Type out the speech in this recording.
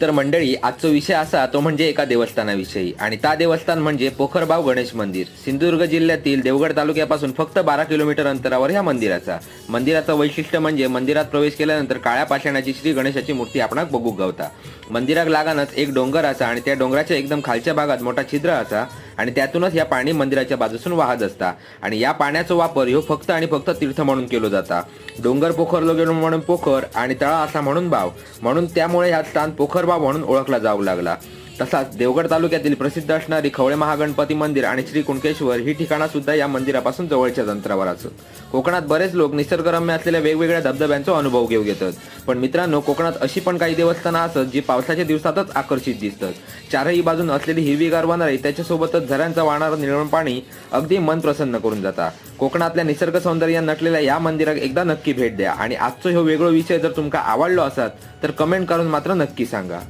तर मंडळी आजचा विषय असा तो म्हणजे एका देवस्थानाविषयी. आणि त्या देवस्थान म्हणजे पोखरबाव गणेश मंदिर. सिंधुदुर्ग जिल्ह्यातील देवगड तालुक्यापासून फक्त बारा किलोमीटर अंतरावर ह्या मंदिराचा. मंदिराचं वैशिष्ट्य म्हणजे मंदिरात प्रवेश केल्यानंतर काळ्या पाषाणाची श्री गणेशाची मूर्ती आपणाक बघू गावता. मंदिराक लागानच एक डोंगर असा आणि त्या डोंगराच्या एकदम खालच्या भागात मोठा छिद्र असा आणि त्यातूनच या पाणी मंदिराच्या बाजूसून वाहत असता. आणि या पाण्याचा वापर ह्यो फक्त आणि फक्त तीर्थ म्हणून केलो जाता. डोंगर पोखरलो गेलो म्हणून पोखर आणि तळा असा म्हणून बाव म्हणून त्यामुळे ह्या स्थान पोखरबाव म्हणून ओळखला जाऊ लागला. तसाच देवगड तालुक्यातील प्रसिद्ध असणारी खवळे महागणपती मंदिर आणि श्री कुणकेश्वर ही ठिकाणं सुद्धा या मंदिरापासून जवळच्या अंतरावर असत कोकणात बरेच लोक निसर्गरम्य असलेल्या वेगवेगळ्या धबधब्यांचा अनुभव घेऊ घेतात. पण मित्रांनो कोकणात अशी पण काही देवस्थानं असत जी पावसाच्या दिवसातच आकर्षित दिसतात. चारही बाजून असलेली हिरवीगार वनराई त्याच्यासोबतच झऱ्यांचा वाहणारं निर्मळ पाणी अगदी मन प्रसन्न करून जाता. कोकणातल्या निसर्ग सौंदर्य नटलेल्या या मंदिरात एकदा नक्की भेट द्या. आणि आजचा ह्यो वेगळा विषय जर तुमका आवडलो असत तर कमेंट करून मात्र नक्की सांगा.